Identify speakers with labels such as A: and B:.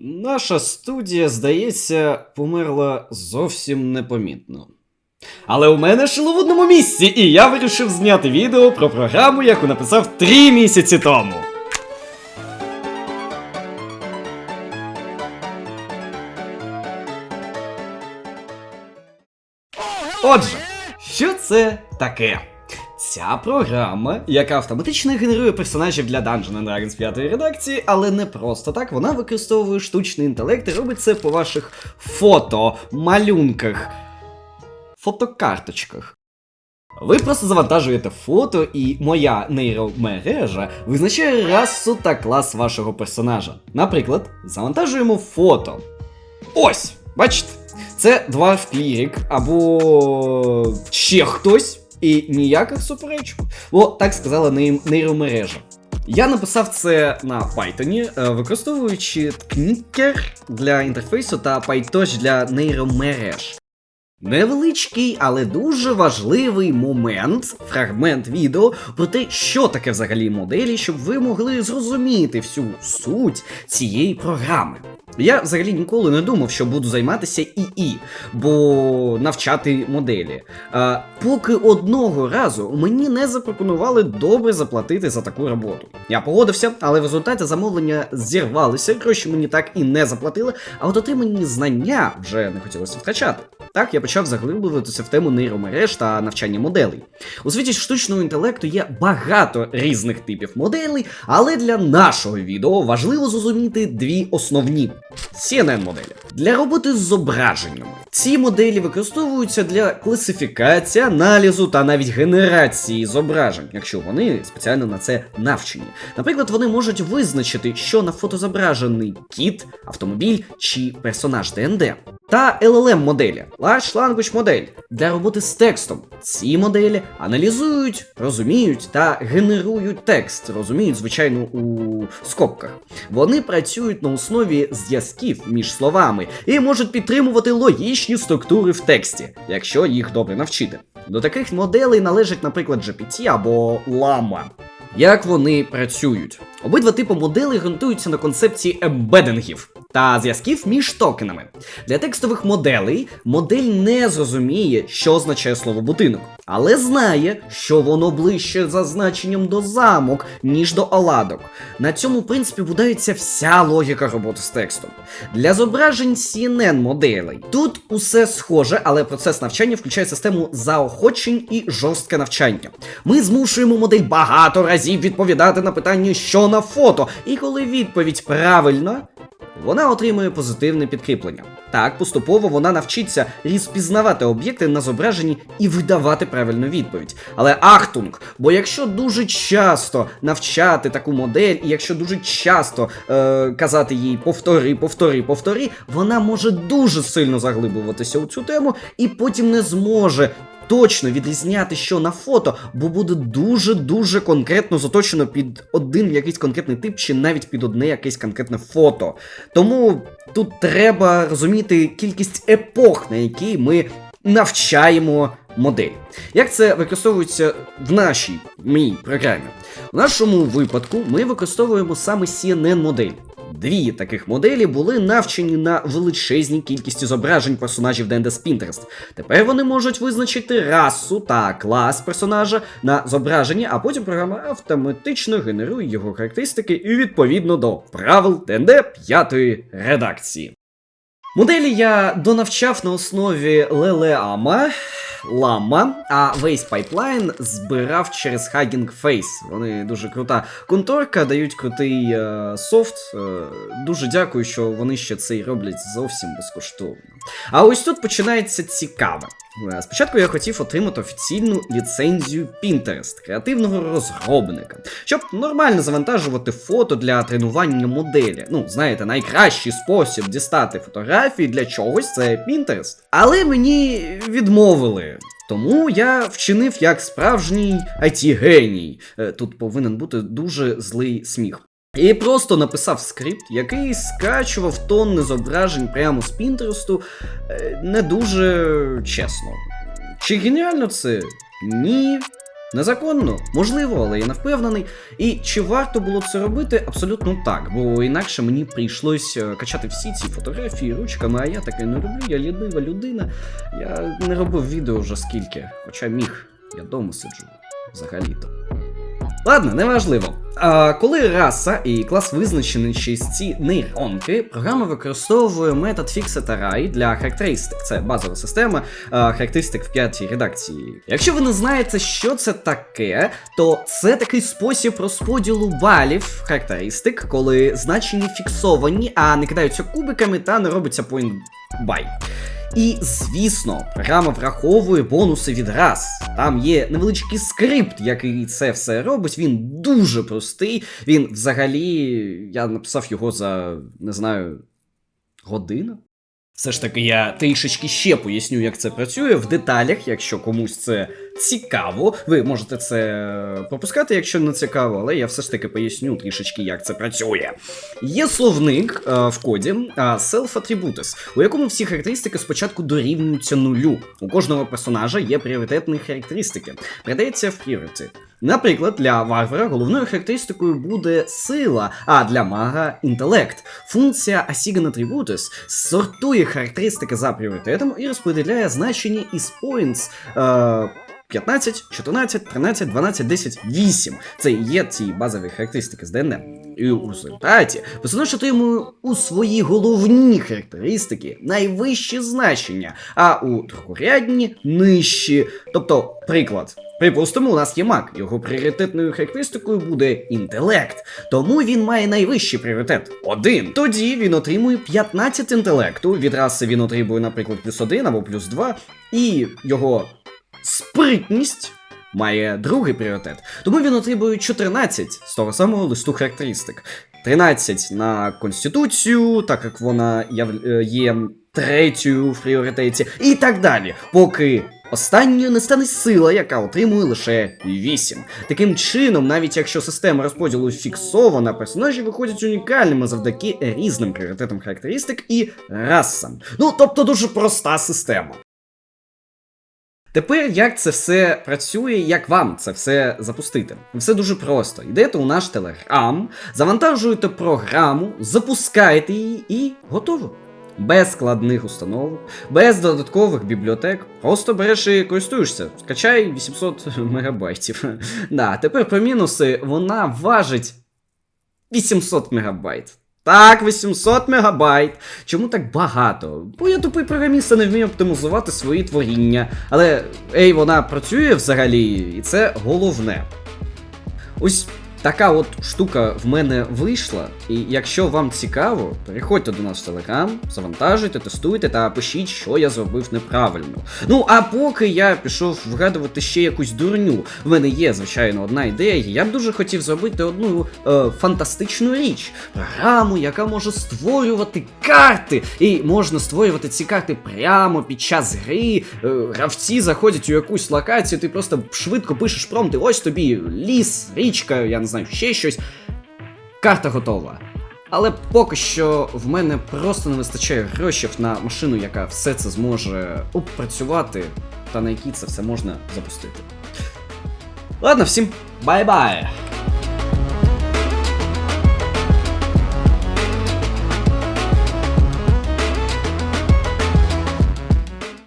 A: Наша студія, здається, померла зовсім непомітно. Але у мене шило в одному місці, і я вирішив зняти відео про програму, яку написав три місяці тому. Отже, що це таке? Ця програма, яка автоматично генерує персонажів для Dungeons Dragons 5 редакції, але не просто так, вона використовує штучний інтелект і робить це по ваших фото, малюнках, фотокарточках. Ви просто завантажуєте фото, і моя нейромережа визначає расу та клас вашого персонажа. Наприклад, завантажуємо фото. Ось, бачите, це дварф клірік або ще хтось, і ніяких суперечок. Бо так сказала нейромережа. Я написав це на Python, е, використовуючи Knicker для інтерфейсу та PyTorch для нейромереж. Невеличкий, але дуже важливий момент, фрагмент відео про те, що таке взагалі моделі, щоб ви могли зрозуміти всю суть цієї програми. Я взагалі ніколи не думав, що буду займатися ІІ, бо навчати моделі. А, поки одного разу мені не запропонували добре заплатити за таку роботу. Я погодився, але в результаті замовлення зірвалися, гроші мені так і не заплатили, а от отримані знання вже не хотілося втрачати. Так я почав заглиблюватися в тему нейромереж та навчання моделей. У світі штучного інтелекту є багато різних типів моделей, але для нашого відео важливо зрозуміти дві основні cnn моделі для роботи з зображеннями. Ці моделі використовуються для класифікації, аналізу та навіть генерації зображень, якщо вони спеціально на це навчені. Наприклад, вони можуть визначити, що на фото зображений кіт, автомобіль чи персонаж ДНД. Та LLM моделі Large Language Model для роботи з текстом. Ці моделі аналізують, розуміють та генерують текст, розуміють, звичайно, у скобках. Вони працюють на основі зв'язків між словами і можуть підтримувати логічні структури в тексті, якщо їх добре навчити. До таких моделей належать, наприклад, GPT або LAMA. Як вони працюють? Обидва типи моделей ґрунтуються на концепції ембедингів та зв'язків між токенами. Для текстових моделей модель не зрозуміє, що означає слово будинок, але знає, що воно ближче за значенням до замок, ніж до оладок. На цьому принципі будується вся логіка роботи з текстом. Для зображень CNN моделей тут усе схоже, але процес навчання включає систему заохочень і жорстке навчання. Ми змушуємо модель багато разів відповідати на питання, що на фото, і коли відповідь правильна, вона отримує позитивне підкріплення. Так, поступово вона навчиться розпізнавати об'єкти на зображенні і видавати правильну відповідь. Але ахтунг, бо якщо дуже часто навчати таку модель, і якщо дуже часто е, казати їй повтори, повтори, повтори, вона може дуже сильно заглиблюватися у цю тему і потім не зможе точно відрізняти, що на фото, бо буде дуже-дуже конкретно заточено під один якийсь конкретний тип, чи навіть під одне якесь конкретне фото. Тому тут треба розуміти кількість епох, на які ми навчаємо модель. Як це використовується в нашій моїй програмі? В нашому випадку ми використовуємо саме CNN модель. Дві таких моделі були навчені на величезній кількості зображень персонажів з Pinterest. Тепер вони можуть визначити расу та клас персонажа на зображенні, а потім програма автоматично генерує його характеристики і відповідно до правил ДНД п'ятої редакції. Моделі я донавчав на основі Лелеама, Лама, а весь пайплайн збирав через Hugging Face. Вони дуже крута конторка, дають крутий е, софт. Е, дуже дякую, що вони ще це й роблять зовсім безкоштовно. А ось тут починається цікаве. Е, Спочатку я хотів отримати офіційну ліцензію Pinterest, креативного розробника, щоб нормально завантажувати фото для тренування моделі. Ну, знаєте, найкращий спосіб дістати фотографії для чогось це Pinterest. Але мені відмовили. Тому я вчинив як справжній IT-геній. Е, Тут повинен бути дуже злий сміх. І просто написав скрипт, який скачував тонни зображень прямо з Пінтересту не дуже чесно. Чи геніально це? Ні. Незаконно, можливо, але я не впевнений. І чи варто було це робити? Абсолютно так, бо інакше мені прийшлось е, качати всі ці фотографії ручками, а я таке не роблю, я лінива людина. Я не робив відео вже скільки, хоча міг, я дома сиджу взагалі-то. Ладно, неважливо. А, коли раса і клас ці нейронки, програма використовує метод fixed для характеристик. Це базова система характеристик в п'ятій редакції. Якщо ви не знаєте, що це таке, то це такий спосіб розподілу балів характеристик, коли значення фіксовані, а не кидаються кубиками та не робиться point buy. І звісно, програма враховує бонуси відраз. Там є невеличкий скрипт, який це все робить. Він дуже простий. Він взагалі, я написав його за не знаю, годину. Все ж таки, я трішечки ще поясню, як це працює в деталях, якщо комусь це цікаво. Ви можете це пропускати, якщо не цікаво, але я все ж таки поясню трішечки, як це працює. Є словник е, в коді self-attributes, у якому всі характеристики спочатку дорівнюються нулю. У кожного персонажа є пріоритетні характеристики. Передається в priority. Наприклад, для варвара головною характеристикою буде сила, а для мага інтелект. Функція Assign Attributes сортує характеристики за пріоритетом і розподіляє значення із points. Е, 15, 14, 13, 12, 10, 8. Це є ці базові характеристики з ДНМ. І у результаті персонаж отримує у свої головні характеристики найвищі значення, а у другорядні нижчі. Тобто, приклад. Припустимо, у нас є маг, його пріоритетною характеристикою буде інтелект, тому він має найвищий пріоритет один. Тоді він отримує 15 інтелекту, від раси він отримує, наприклад, плюс 1 або плюс 2, і його спритність має другий пріоритет. Тому він отримує 14 з того самого листу характеристик. 13 на конституцію, так як вона е, є третьою в пріоритеті, і так далі. Поки останньою не стане сила, яка отримує лише 8. Таким чином, навіть якщо система розподілу фіксована, персонажі виходять унікальними завдяки різним пріоритетам характеристик і расам. Ну, тобто дуже проста система. Тепер як це все працює, як вам це все запустити? Все дуже просто. Йдете у наш телеграм, завантажуєте програму, запускаєте її і готово. Без складних установок, без додаткових бібліотек, просто береш і користуєшся. Скачай 800 мегабайтів. Да, тепер про мінуси вона важить 800 мегабайт. Так, 800 мегабайт. Чому так багато? Бо я тупий програміст а не вмію оптимізувати свої творіння. Але ей, вона працює взагалі, і це головне. Ось така от штука в мене вийшла. І якщо вам цікаво, переходьте до нас в Телеграм, завантажуйте, тестуйте та пишіть, що я зробив неправильно. Ну а поки я пішов вгадувати ще якусь дурню, в мене є, звичайно, одна ідея. Я б дуже хотів зробити одну е, фантастичну річ. Програму, яка може створювати карти. І можна створювати ці карти прямо під час гри. Е, гравці заходять у якусь локацію, ти просто швидко пишеш промпти, ось тобі ліс, річка, я не знаю, ще щось. Карта готова. Але поки що в мене просто не вистачає грошів на машину, яка все це зможе опрацювати, та на якій це все можна запустити. Ладно, всім бай-бай!